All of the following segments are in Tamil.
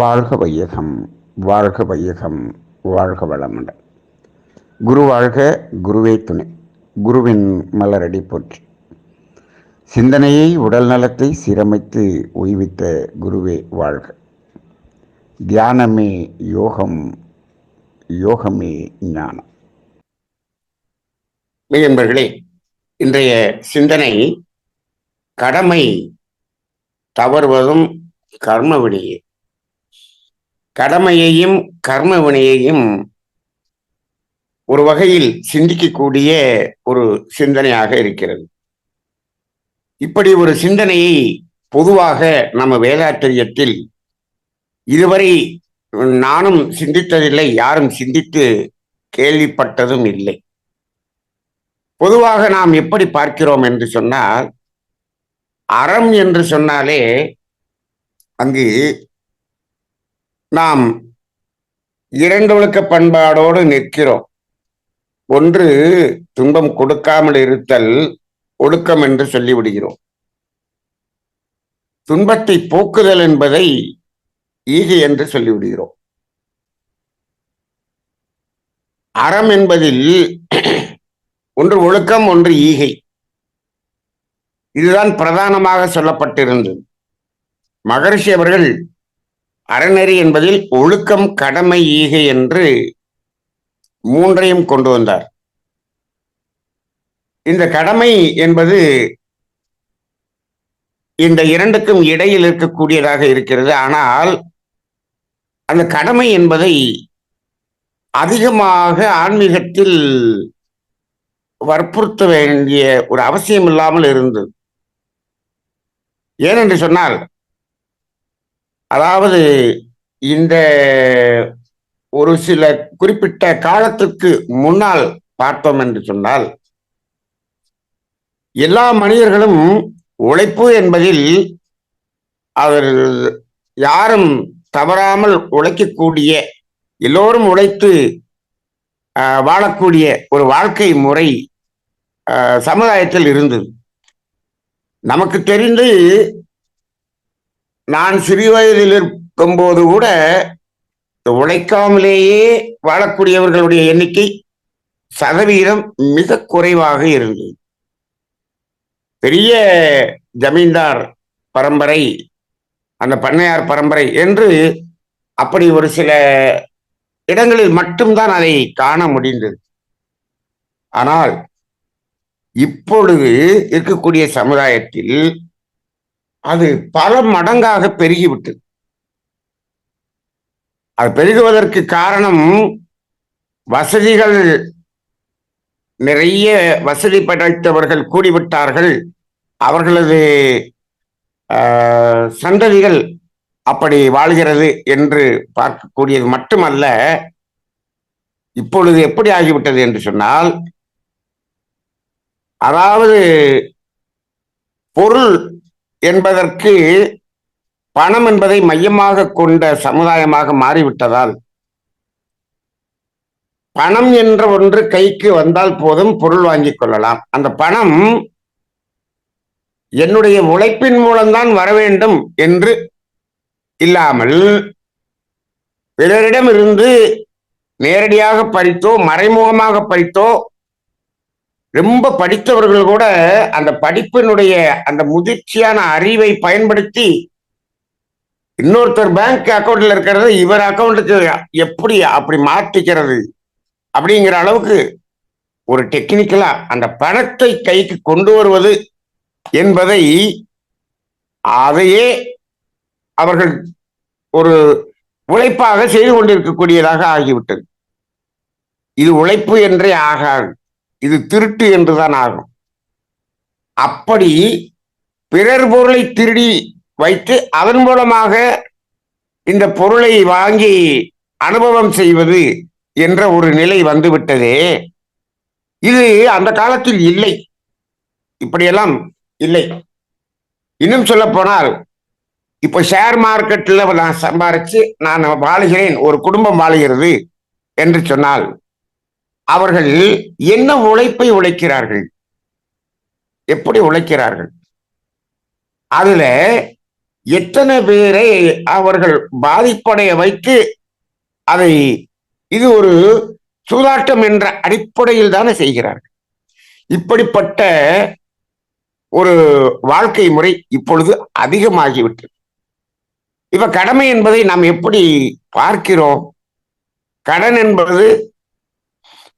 வாழ்க வையகம் வாழ்க வையகம் வாழ்க வளமுடன். குரு வாழ்க குருவே துணை. குருவின் மலரடி போற்றி. சிந்தனையை உடல் நலத்தை சீரமைத்து ஓய்வித்த குருவே வாழ்க. தியானமே யோகம் யோகமே ஞானம். மெய்யன்பர்களே இன்றைய சிந்தனை கடமை தவறுவதும் கர்ம கடமையையும் கர்ம வினையையும் ஒரு வகையில் சிந்திக்கக்கூடிய ஒரு சிந்தனையாக இருக்கிறது. இப்படி ஒரு சிந்தனையை பொதுவாக நம்ம வேதாத்திரியத்தில் இதுவரை நானும் சிந்தித்ததில்லை யாரும் சிந்தித்து கேள்விப்பட்டதும் இல்லை. பொதுவாக நாம் எப்படி பார்க்கிறோம் என்று சொன்னால் அறம் என்று சொன்னாலே அங்கு நாம் இரண்டு ஒழுக்க பண்பாடோடு நிற்கிறோம். ஒன்று துன்பம் கொடுக்காமல் இருத்தல் ஒழுக்கம் என்று சொல்லிவிடுகிறோம். துன்பத்தை போக்குதல் என்பதை ஈகை என்று சொல்லிவிடுகிறோம். அறம் என்பதில் ஒன்று ஒழுக்கம் ஒன்று ஈகை. இதுதான் பிரதானமாக சொல்லப்பட்டிருந்தது. மகரிஷி அவர்கள் அறநெறி என்பதில் ஒழுக்கம் கடமை ஈகை என்று மூன்றையும் கொண்டு வந்தார். இந்த கடமை என்பது இந்த இரண்டுக்கும் இடையில் இருக்கக்கூடியதாக இருக்கிறது. ஆனால் அந்த கடமை என்பதை அதிகமாக ஆன்மீகத்தில் வற்புறுத்த வேண்டிய ஒரு அவசியம் இல்லாமல் இருந்தது. ஏனென்று சொன்னால் அதாவது இந்த ஒரு சில குறிப்பிட்ட காலத்துக்கு முன்னால் பார்த்தோம் என்று சொன்னால் எல்லா மனிதர்களும் உழைப்பு என்பதில் அவர் யாரும் தவறாமல் உழைக்கக்கூடிய எல்லோரும் உழைத்து வாழக்கூடிய ஒரு வாழ்க்கை முறை சமுதாயத்தில் இருந்தது. நமக்கு தெரிந்து நான் சிறு வயதில் இருக்கும்போது கூட உழைக்காமலேயே வாழக்கூடியவர்களுடைய எண்ணிக்கை சதவீதம் மிக குறைவாக இருந்தது. பெரிய ஜமீன்தார் பரம்பரை அந்த பண்ணையார் பரம்பரை என்று அப்படி ஒரு சில இடங்களில் மட்டும்தான் அதை காண முடிந்தது. ஆனால் இப்பொழுது இருக்கக்கூடிய சமுதாயத்தில் அது பல மடங்காக பெருகிவிட்டது. அது பெருகுவதற்கு காரணம் வசதிகள் நிறைய வசதி படைத்தவர்கள் கூடிவிட்டார்கள். அவர்களது சந்ததிகள் அப்படி வாழ்கிறது என்று பார்க்கக்கூடியது மட்டுமல்ல இப்பொழுது எப்படி ஆகிவிட்டது என்று சொன்னால் அதாவது பொருள் என்பதற்கு பணம் என்பதை மையமாக கொண்ட சமுதாயமாக மாறிவிட்டதால். பணம் என்ற ஒன்று கைக்கு வந்தால் போதும் பொருள் வாங்கிக் கொள்ளலாம். அந்த பணம் என்னுடைய உழைப்பின் மூலம்தான் வர வேண்டும் என்று இல்லாமல் பிறரிடம் இருந்து நேரடியாக பறித்தோ மறைமுகமாக பறித்தோ ரொம்ப படித்தவர்கள் கூட அந்த படிப்பினுடைய அந்த முதிர்ச்சியான அறிவை பயன்படுத்தி இன்னொருத்தர் பேங்க் அக்கௌண்ட்ல இருக்கிறது இவர் அக்கௌண்ட்டுக்கு எப்படி அப்படி மாற்றிக்கிறது அப்படிங்கிற அளவுக்கு ஒரு டெக்னிக்கலா அந்த பணத்தை கைக்கு கொண்டு வருவது என்பதை அதையே அவர்கள் ஒரு உழைப்பாக செய்து கொண்டிருக்கக்கூடியதாக ஆகிவிட்டது. இது உழைப்பு என்றே ஆகாது. இது திருட்டு என்றுதான் ஆகும். அப்படி பிறர் பொருளை திருடி வைத்து அதன் மூலமாக இந்த பொருளை வாங்கி அனுபவம் செய்வது என்ற ஒரு நிலை வந்துவிட்டதே. இது அந்த காலத்தில் இல்லை. இப்படியெல்லாம் இல்லை. இன்னும் சொல்ல போனால் இப்போ ஷேர் மார்க்கெட்ல நான் சம்பாரிச்சு நான் வாழுகிறேன் ஒரு குடும்பம் வாழுகிறது என்று சொன்னால் அவர்கள் என்ன உழைப்பை உழைக்கிறார்கள்? எப்படி உழைக்கிறார்கள்? அதுல எத்தனை பேரை அவர்கள் பாதிப்படைய வைத்து அதை இது ஒரு சூதாட்டம் என்ற அடிப்படையில் தானே செய்கிறார்கள். இப்படிப்பட்ட ஒரு வாழ்க்கை முறை இப்பொழுது அதிகமாகிவிட்டது. இப்ப கடமை என்பதை நாம் எப்படி பார்க்கிறோம்? கடன் என்பது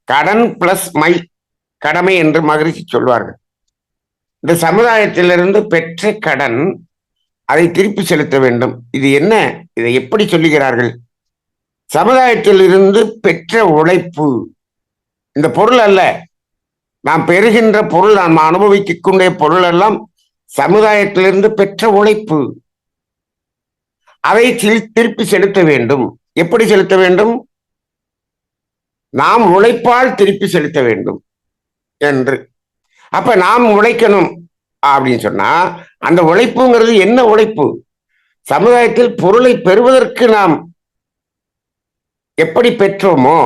கடன் பிளஸ் மை கடமை என்று மகிழ்ச்சி சொல்வார்கள். இந்த சமுதாயத்திலிருந்து பெற்ற கடன் அதை திருப்பி செலுத்த வேண்டும். இது என்ன? இதை எப்படி சொல்லுகிறார்கள்? சமுதாயத்தில் இருந்து பெற்ற உழைப்பு. இந்த பொருள் அல்ல. நாம் பெறுகின்ற பொருள் நாம் அனுபவிக்கக்கூடிய கொண்ட பொருள் எல்லாம் சமுதாயத்திலிருந்து பெற்ற உழைப்பு. அதை திருப்பி செலுத்த வேண்டும். எப்படி செலுத்த வேண்டும்? நாம் உழைப்பால் திருப்பி செலுத்த வேண்டும் என்று. அப்ப நாம் உழைக்கணும் அப்படின்னு சொன்னா அந்த உழைப்புங்கிறது என்ன உழைப்பு? சமுதாயத்தில் பொருளை பெறுவதற்கு நாம் எப்படி பெற்றோமோ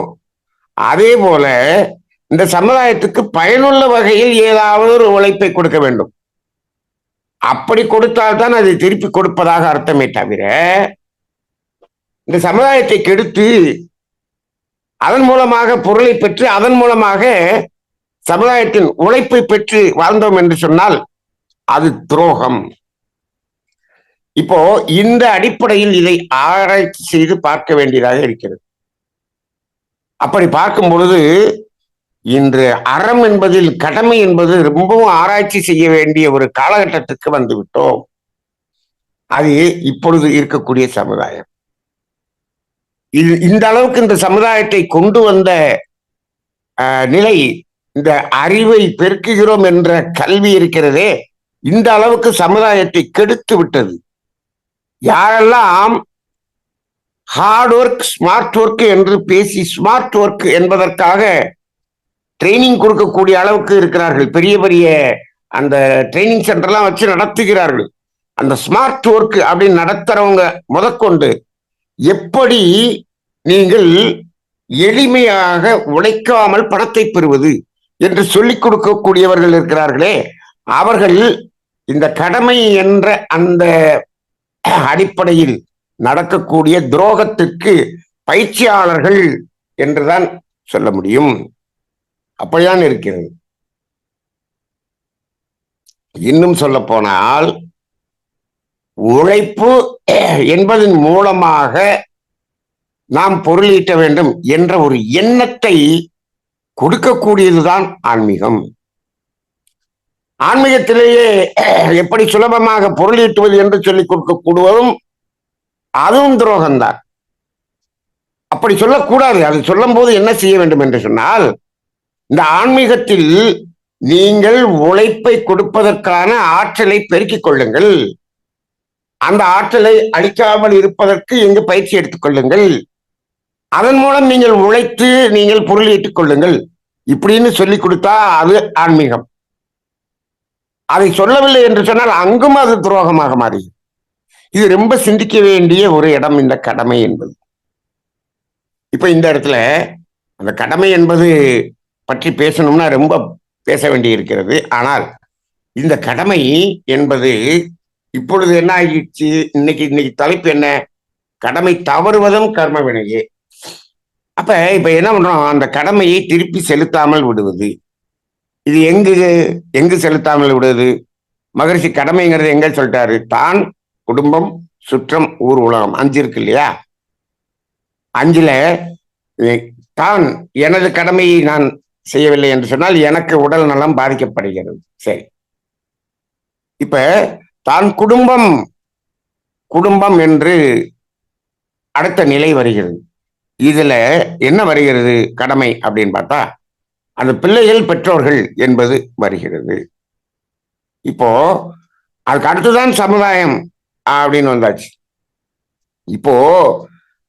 அதே போல இந்த சமுதாயத்துக்கு பயனுள்ள வகையில் ஏதாவது ஒரு உழைப்பை கொடுக்க வேண்டும். அப்படி கொடுத்தால்தான் அதை திருப்பி கொடுப்பதாக அர்த்தமே தவிர இந்த சமுதாயத்தை கெடுத்து அதன் மூலமாக பொருளை பெற்று அதன் மூலமாக சமுதாயத்தின் உழைப்பை பெற்று வாழ்ந்தோம் என்று சொன்னால் அது துரோகம். இப்போ இந்த அடிப்படையில் இதை ஆராய்ச்சி செய்து பார்க்க வேண்டியதாக இருக்கிறது. அப்படி பார்க்கும் பொழுது இன்று அறம் என்பதில் கடமை என்பது ரொம்பவும் ஆராய்ச்சி செய்ய வேண்டிய ஒரு காலகட்டத்துக்கு வந்துவிட்டோம். அது இப்பொழுது இருக்கக்கூடிய சமுதாயம். இது இந்த அளவுக்கு இந்த சமுதாயத்தை கொண்டு வந்த நிலை இந்த அறிவை பெருக்குகிறோம் என்ற கல்வி இருக்கிறதே இந்த அளவுக்கு சமுதாயத்தை கெடுத்து விட்டது. யாரெல்லாம் ஹார்ட் ஒர்க் ஸ்மார்ட் ஒர்க் என்று பேசி ஸ்மார்ட் ஒர்க் என்பதற்காக ட்ரைனிங் கொடுக்கக்கூடிய அளவுக்கு இருக்கிறார்கள். பெரிய பெரிய அந்த ட்ரைனிங் சென்டர்லாம் வச்சு நடத்துகிறார்கள். அந்த ஸ்மார்ட் ஒர்க் அப்படின்னு நடத்துறவங்க முதற்கொண்டு எப்படி நீங்கள் எளிமையாக உழைக்காமல் பணத்தை பெறுவது என்று சொல்லிக் கொடுக்கக்கூடியவர்கள் இருக்கிறார்களே அவர்கள் இந்த கடமை என்ற அந்த அடிப்படையில் நடக்கக்கூடிய துரோகத்திற்கு பயிற்சியாளர்கள் என்றுதான் சொல்ல முடியும். அப்படிதான் இருக்கிறது. இன்னும் சொல்ல போனால் உழைப்பு என்பதன் மூலமாக நாம் பொருளீட்ட வேண்டும் என்ற ஒரு எண்ணத்தை கொடுக்கக்கூடியதுதான் ஆன்மீகம். ஆன்மீகத்திலேயே எப்படி சுலபமாக பொருளீட்டுவது என்று சொல்லிக் கொடுக்கக்கூடுவதும் அதுவும் துரோகம்தான். அப்படி சொல்லக்கூடாது. அது சொல்லும் போது என்ன செய்ய வேண்டும் என்று சொன்னால் இந்த ஆன்மீகத்தில் நீங்கள் உழைப்பை கொடுப்பதற்கான ஆற்றலை பெருக்கிக் கொள்ளுங்கள். அந்த ஆற்றலை அழிக்காமல் இருப்பதற்கு இங்கு பயிற்சி எடுத்துக்கொள்ளுங்கள் அதன் மூலம் நீங்கள் உழைத்து நீங்கள் பொருள் ஈட்டுக் கொள்ளுங்கள். இப்படின்னு சொல்லி கொடுத்தா அது ஆன்மீகம். அதை சொல்லவில்லை என்று சொன்னால் அங்கும் அது துரோகமாக மாறி இது ரொம்ப சிந்திக்க வேண்டிய ஒரு இடம் இந்த கடமை என்பது. இப்ப இந்த இடத்துல அந்த கடமை என்பது பற்றி பேசணும்னா ரொம்ப பேச வேண்டி இருக்கிறது ஆனால் இந்த கடமை என்பது இப்பொழுது என்ன ஆகிடுச்சு? இன்னைக்கு இன்னைக்கு தலைப்பு என்ன? கடமை தவறுவதும் கர்ம வினையே அப்ப இப்ப என்ன பண்றோம்? அந்த கடமையை திருப்பி செலுத்தாமல் விடுவது. இது எங்கு எங்கு செலுத்தாமல் விடுவது? மகரிஷி கடமைங்கிறது எங்க சொல்லிட்டாரு? தான் குடும்பம் சுற்றம் ஊர் உலகம். அஞ்சு இருக்கு இல்லையா? அஞ்சுல தான் எனது கடமையை நான் செய்யவில்லை என்று சொன்னால் எனக்கு உடல் நலம் பாதிக்கப்படுகிறது. சரி. இப்ப தான் குடும்பம் குடும்பம் என்று அடுத்த நிலை வருகிறது. இதுல என்ன வருகிறது? கடமை அப்படின்னு பார்த்தா அந்த பிள்ளைகள் பெற்றோர்கள் என்பது வருகிறது. இப்போ அதுக்கு அடுத்துதான் சமுதாயம் அப்படின்னு வந்தாச்சு. இப்போ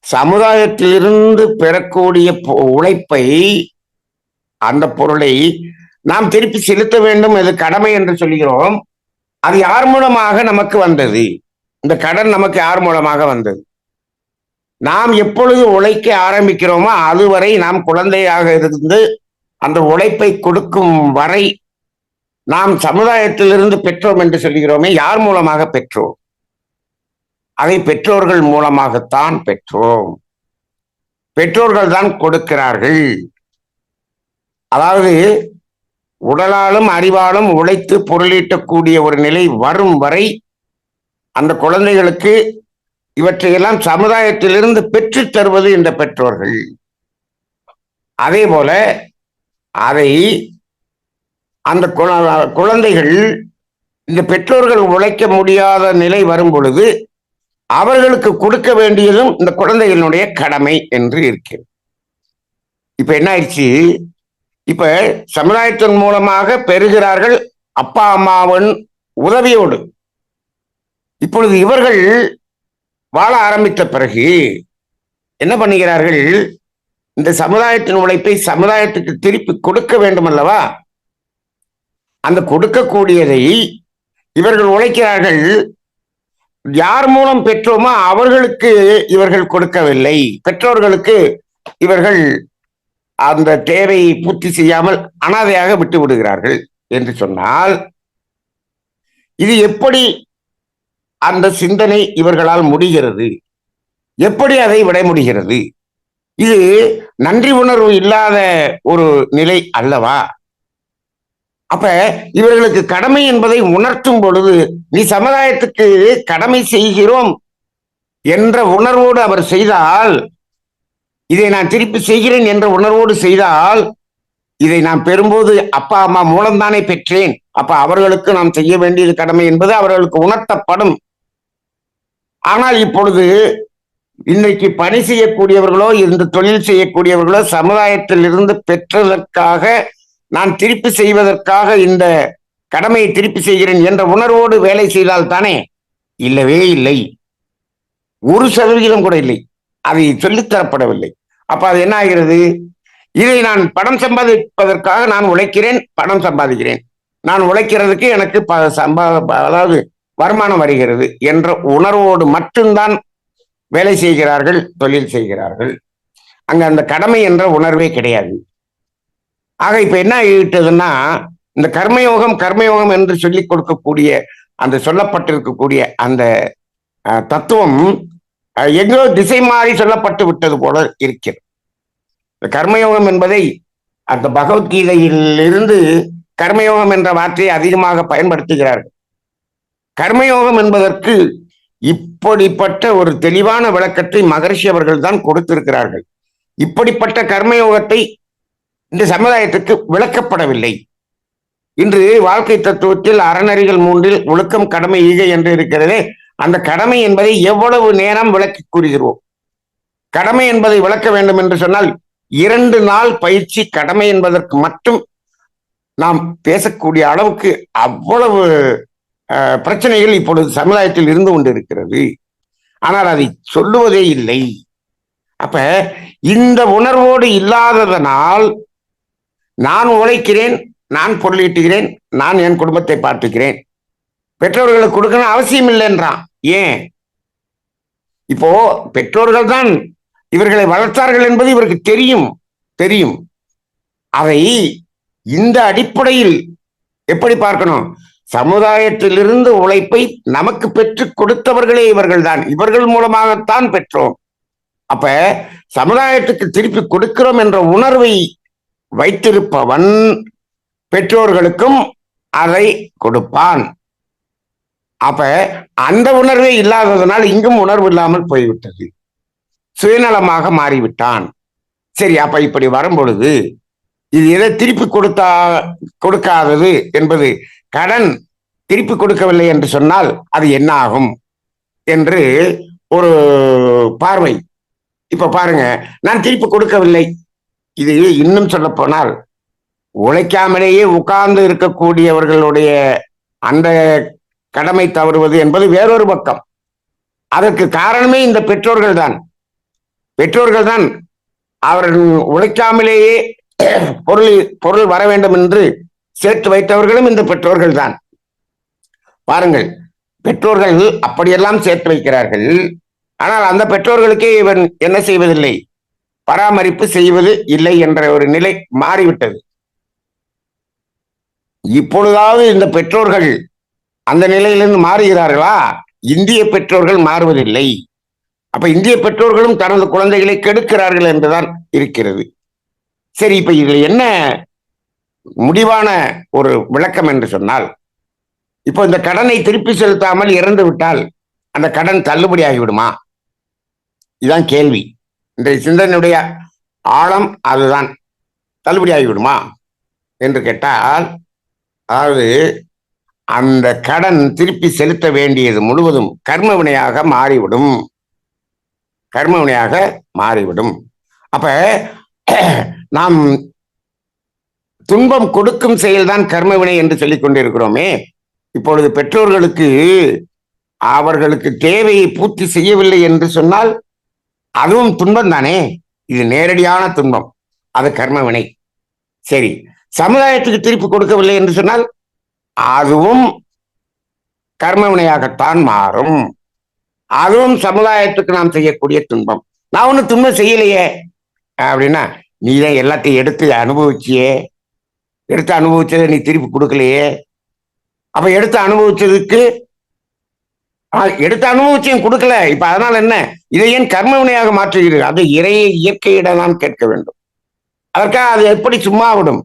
சமுதாயத்திலிருந்து பெறக்கூடிய உழைப்பை அந்த பொருளை நாம் திருப்பி செலுத்த வேண்டும். அது கடமை என்று சொல்கிறோம். அது யார் மூலமாக நமக்கு வந்தது? இந்த கடன் நமக்கு யார் மூலமாக வந்தது? நாம் எப்பொழுது உழைக்க ஆரம்பிக்கிறோமோ அதுவரை நாம் குழந்தையாக இருந்து அந்த உழைப்பை கொடுக்கும் வரை நாம் சமுதாயத்திலிருந்து பெற்றோம் என்று சொல்கிறோமே யார் மூலமாக பெற்றோம்? அதை பெற்றோர்கள் மூலமாகத்தான் பெற்றோம். பெற்றோர்கள் தான் கொடுக்கிறார்கள். அதாவது உடலாலும் அறிவாலும் உழைத்து பொருளீட்டக்கூடிய ஒரு நிலை வரும் வரை அந்த குழந்தைகளுக்கு இவற்றையெல்லாம் சமுதாயத்திலிருந்து பெற்றுத் தருவது இந்த பெற்றோர்கள். அதே போல அதை அந்த குழந்தைகள் இந்த பெற்றோர்கள் உழைக்க முடியாத நிலை வரும் பொழுது அவர்களுக்கு கொடுக்க வேண்டியதும் இந்த குழந்தைகளுடைய கடமை என்று இருக்கிறது. இப்ப என்ன ஆயிடுச்சு? இப்ப சமுதாயத்தின் மூலமாக பெறுகிறார்கள் அப்பா அம்மாவின் உதவியோடு. இப்பொழுது இவர்கள் வாழ ஆரம்பித்த பிறகு என்ன பண்ணுகிறார்கள்? இந்த சமுதாயத்தின் உழைப்பை சமுதாயத்துக்கு திருப்பி கொடுக்க வேண்டும் அல்லவா அந்த கொடுக்கக்கூடியதை இவர்கள் உழைக்கிறார்கள். யார் மூலம் பெற்றோமோ அவர்களுக்கு இவர்கள் கொடுக்கவில்லை. பெற்றோர்களுக்கு இவர்கள் அந்த தேவையை பூர்த்தி செய்யாமல் அனாதையாக விட்டு விடுகிறார்கள் என்று சொன்னால் இது எப்படி அந்த சிந்தனை இவர்களால் முடிகிறது? எப்படி அதை விட முடிகிறது? இது நன்றி உணர்வு இல்லாத ஒரு நிலை அல்லவா? அப்ப இவர்களுக்கு கடமை என்பதை உணர்த்தும் பொழுது நீ சமுதாயத்துக்கு கடமை செய்கிறோம் என்ற உணர்வோடு அவர் செய்தால் இதை நான் திருப்பி செய்கிறேன் என்ற உணர்வோடு செய்தால் இதை நான் பெறும்போது அப்பா அம்மா மூலம்தானே பெற்றேன். அப்ப அவர்களுக்கு நாம் செய்ய வேண்டியது கடமை என்பது அவர்களுக்கு உணர்த்தப்படும். ஆனால் இப்பொழுது இன்றைக்கு பணி செய்யக்கூடியவர்களோ இந்த தொழில் செய்யக்கூடியவர்களோ சமுதாயத்தில் இருந்து பெற்றதற்காக நான் திருப்பி செய்வதற்காக இந்த கடமையை திருப்பி செய்கிறேன் என்ற உணர்வோடு வேலை செய்தால் தானே? இல்லவே இல்லை. ஒரு சதவிகிதம் கூட இல்லை. அதை சொல்லித்தரப்படவில்லை. அப்ப அது என்ன ஆகிறது? இதை நான் பணம் சம்பாதிப்பதற்காக நான் உழைக்கிறேன் பணம் சம்பாதிக்கிறேன். நான் உழைக்கிறதுக்கு எனக்கு ப- சம்பா அதாவது வருமானம் வருகிறது என்ற உணர்வோடு மட்டும்தான் வேலை செய்கிறார்கள் தொழில் செய்கிறார்கள். அங்க அந்த கடமை என்ற உணர்வே கிடையாது. ஆக இப்ப என்ன ஆகிவிட்டதுன்னா இந்த கர்மயோகம் கர்மயோகம் என்று சொல்லிக் கொடுக்கக்கூடிய அந்த சொல்லப்பட்டிருக்கக்கூடிய அந்த தத்துவம் எங்கோ திசை மாறி சொல்லப்பட்டு விட்டது போல இருக்கிறது. இந்த கர்மயோகம் என்பதை அந்த பகவத்கீதையிலிருந்து கர்மயோகம் என்ற வார்த்தையை அதிகமாக பயன்படுத்துகிறார்கள். கர்மயோகம் என்பதற்கு இப்படிப்பட்ட ஒரு தெளிவான விளக்கத்தை மகரிஷி அவர்கள் தான் கொடுத்திருக்கிறார்கள். இப்படிப்பட்ட கர்மயோகத்தை இந்த சமுதாயத்துக்கு விளக்கப்படவில்லை. இன்று வாழ்க்கை தத்துவத்தில் அறநெறிகள் மூன்றில் ஒழுக்கம் கடமை ஈகை என்று இருக்கிறதே அந்த கடமை என்பதை எவ்வளவு நேரம் விளக்கி கூறுகிறோம்? கடமை என்பதை விளக்க வேண்டும் என்று சொன்னால் இரண்டு நாள் பயிற்சி கடமை என்பதற்கு மட்டும் நாம் பேசக்கூடிய அளவுக்கு அவ்வளவு பிரச்சனைகள் இப்பொழுது சமுதாயத்தில் இருந்து கொண்டிருக்கிறது. ஆனால் அதை சொல்லுவதே இல்லை. அப்ப இந்த உணர்வோடு இல்லாததனால் நான் உழைக்கிறேன் நான் பொருளீட்டுகிறேன் நான் என் குடும்பத்தை பார்த்துக்கிறேன் பெற்றோர்களுக்கு கொடுக்கணும் அவசியம் இல்லைன்றான். ஏன்? இப்போ பெற்றோர்கள் தான் இவர்களை வளர்த்தார்கள் என்பது இவருக்கு தெரியும் தெரியும். அதை இந்த அடிப்படையில் எப்படி பார்க்கணும்? சமுதாயத்திலிருந்து உழைப்பை நமக்கு பெற்றுக் கொடுத்தவர்களே இவர்கள் தான் இவர்கள் மூலமாகத்தான் பெற்றோம். அப்ப சமுதாயத்துக்கு திருப்பி கொடுக்கிறோம் என்ற உணர்வை வைத்திருப்பவன் பெற்றோர்களுக்கும் அதை கொடுப்பான். அப்ப அந்த உணர்வே இல்லாததனால் இங்கும் உணர்வு இல்லாமல் போய்விட்டது. சுயநலமாக மாறிவிட்டான். சரி அப்ப இப்படி வரும் பொழுது இது எதை திருப்பி கொடுத்தா கொடுக்காதது என்பது கடன் திருப்பி கொடுக்கவில்லை என்று சொன்னால் அது என்ன ஆகும் என்று ஒரு பார்வை. இப்ப பாருங்க நான் திருப்பி கொடுக்கவில்லை. இது இன்னும் சொல்ல போனால் உழைக்காமலேயே உட்கார்ந்து இருக்கக்கூடியவர்களுடைய அந்த கடமை தவறுவது என்பது வேறொரு பக்கம். அதற்கு காரணமே இந்த பெற்றோர்கள் தான் பெற்றோர்கள் தான் அவர்கள் உழைக்காமலேயே பொருள் பொருள் வர வேண்டும் என்று சேர்த்து வைத்தவர்களும் இந்த பெற்றோர்கள் தான் பாருங்கள் பெற்றோர்கள் அப்படியெல்லாம் சேர்த்து வைக்கிறார்கள். ஆனால் அந்த பெற்றோர்களுக்கே இவன் என்ன செய்வதில்லை? பராமரிப்பு செய்வது இல்லை என்ற ஒரு நிலை மாறிவிட்டது. இப்பொழுதாவது இந்த பெற்றோர்கள் அந்த நிலையிலிருந்து மாறுகிறார்களா? இந்திய பெற்றோர்கள் மாறுவதில்லை. அப்ப இந்திய பெற்றோர்களும் தனது குழந்தைகளை கெடுக்கிறார்கள் என்றுதான் இருக்கிறது. சரி இப்ப இதுல என்ன முடிவான ஒரு விளக்கம் என்று சொன்னால் இப்போ இந்த கடனை திருப்பி செலுத்தாமல் இறந்து விட்டால் அந்த கடன் தள்ளுபடி ஆகிவிடுமா? இதுதான் கேள்வி. இந்த சிந்தனையுடைய ஆழம் அதுதான். தள்ளுபடி ஆகிவிடுமா? என்று கேட்டால் அதாவது அந்த கடன் திருப்பி செலுத்த வேண்டியது முழுவதும் கர்ம வினையாக மாறிவிடும். கர்ம வினையாக மாறிவிடும். அப்ப நாம் துன்பம் கொடுக்கும் செயல்தான் கர்மவினை என்று சொல்லிக் கொண்டிருக்கிறோமே. இப்பொழுது பெற்றோர்களுக்கு அவர்களுக்கு தேவையை பூர்த்தி செய்யவில்லை என்று சொன்னால் அதுவும் துன்பம் தானே இது நேரடியான துன்பம். அது கர்மவினை. சரி. சமுதாயத்துக்கு திருப்பி கொடுக்கவில்லை என்று சொன்னால் அதுவும் கர்மவினையாகத்தான் மாறும். அதுவும் சமுதாயத்துக்கு நாம் செய்யக்கூடிய துன்பம். நான் ஒன்றும் துன்பம் செய்யலையே. அப்படின்னா நீ தான் எல்லாத்தையும் எடுத்து அனுபவிச்சியே. எடுத்து அனுபவிச்சதை நீ திருப்பி கொடுக்கலையே. அப்ப எடுத்து அனுபவிச்சதுக்கு எடுத்து அனுபவிச்சையும் கொடுக்கல. இப்ப அதனால என்ன? இதை ஏன் கர்ம வினையாக மாற்றுகிறது அது இறையை இயற்கையிடம் நாம் கேட்க வேண்டும். அதற்காக அது எப்படி சும்மா விடும்?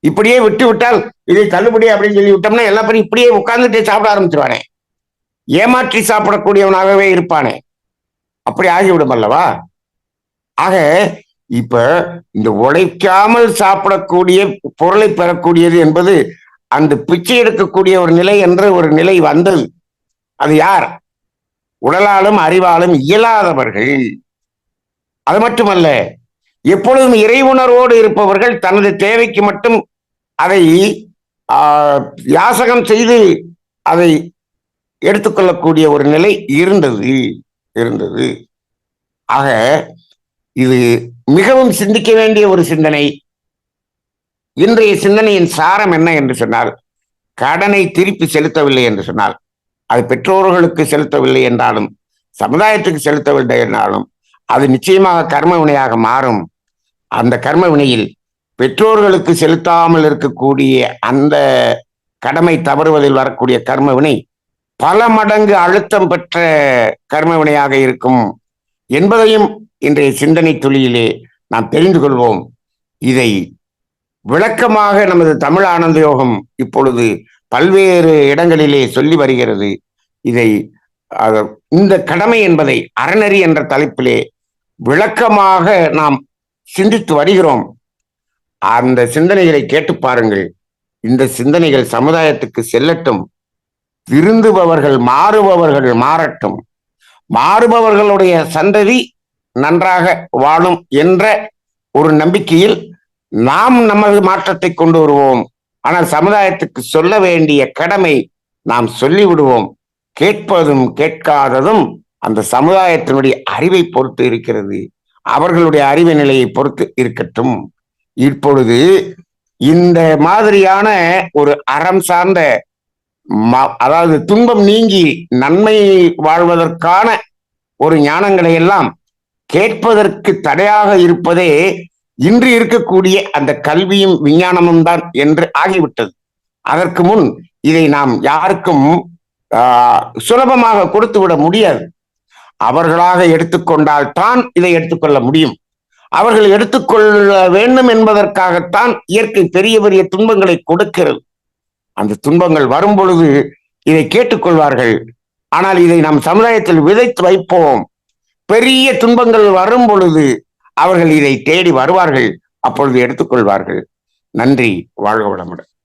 இப்படியே விட்டு விட்டால் இதை தள்ளுபடி அப்படின்னு சொல்லி விட்டோம்னா எல்லா பேரும் இப்படியே உட்கார்ந்துட்டு சாப்பிட ஆரம்பிச்சிருவானே. ஏமாற்றி சாப்பிடக்கூடியவனாகவே இருப்பானே. அப்படி ஆகிவிடும் அல்லவா? ஆக இப்ப இந்த உழைக்காமல் சாப்பிடக்கூடிய பொருளை பெறக்கூடியது என்பது அந்த பிச்சை எடுக்கக்கூடிய ஒரு நிலை என்ற ஒரு நிலை வந்தது. அது யார்? உடலாலும் அறிவாலும் இயலாதவர்கள். அது மட்டுமல்ல எப்பொழுதும் இறை உணர்வோடு இருப்பவர்கள் தனது தேவைக்கு மட்டும் அதை யாசகம் செய்து அதை எடுத்துக்கொள்ளக்கூடிய ஒரு நிலை இருந்தது இருந்தது. ஆக இது மிகவும் சிந்திக்க வேண்டிய ஒரு சிந்தனை. இன்றைய சிந்தனையின் சாரம் என்ன என்று சொன்னால் கடனை திருப்பி செலுத்தவில்லை என்று சொன்னால் அது பெற்றோர்களுக்கு செலுத்தவில்லை என்றாலும் சமுதாயத்துக்கு செலுத்தவில்லை என்றாலும் அது நிச்சயமாக கர்ம வினையாக மாறும். அந்த கர்ம வினையில் பெற்றோர்களுக்கு செலுத்தாமல் இருக்கக்கூடிய அந்த கடமை தவறுவதில் வரக்கூடிய கர்மவினை பல மடங்கு அழுத்தம் பெற்ற கர்மவினையாக இருக்கும் என்பதையும் இன்றைய சிந்தனை துளியிலே நாம் தெரிந்து கொள்வோம். இதை விளக்கமாக நமது தமிழ் ஆனந்த யோகம் இப்பொழுது பல்வேறு இடங்களிலே சொல்லி வருகிறது. இதை இந்த கடமை என்பதை அறநெறி என்ற தலைப்பிலே விளக்கமாக நாம் சிந்தித்து வருகிறோம். அந்த சிந்தனைகளை கேட்டு பாருங்கள். இந்த சிந்தனைகள் சமுதாயத்துக்கு செல்லட்டும். விருந்துபவர்கள் மாறுபவர்கள் மாறட்டும். மாறுபவர்களுடைய சந்ததி நன்றாக வாழும் என்ற ஒரு நம்பிக்கையில் நாம் நமது மாற்றத்தை கொண்டு வருவோம். ஆனால் சமுதாயத்துக்கு சொல்ல வேண்டிய கடமை நாம் சொல்லிவிடுவோம். கேட்பதும் கேட்காததும் அந்த சமுதாயத்தினுடைய அறிவை பொறுத்து இருக்கிறது. அவர்களுடைய அறிவு நிலையை பொறுத்து இருக்கட்டும். இப்பொழுது இந்த மாதிரியான ஒரு அறம் சார்ந்த ம- அதாவது துன்பம் நீங்கி நன்மை வாழ்வதற்கான ஒரு ஞானங்களை எல்லாம் கேட்பதற்கு தடையாக இருப்பதே இன்று இருக்கக்கூடிய அந்த கல்வியும் விஞ்ஞானமும் தான் என்று ஆகிவிட்டது. அதற்கு முன் இதை நாம் யாருக்கும் ஆஹ், சுலபமாக கொடுத்து விட முடியாது. அவர்களாக எடுத்துக்கொண்டால் தான் இதை எடுத்துக்கொள்ள முடியும். அவர்கள் எடுத்துக்கொள்ள வேண்டும் என்பதற்காகத்தான் இயற்கை பெரிய பெரிய துன்பங்களை கொடுக்கிறது. அந்த துன்பங்கள் வரும் பொழுது இதை கேட்டுக்கொள்வார்கள். ஆனால் இதை நம் சமுதாயத்தில் விதைத்து வைப்போம். பெரிய துன்பங்கள் வரும் பொழுது அவர்கள் இதை தேடி வருவார்கள். அப்பொழுது எடுத்துக்கொள்வார்கள். நன்றி. வாழ்க வளமுடன்.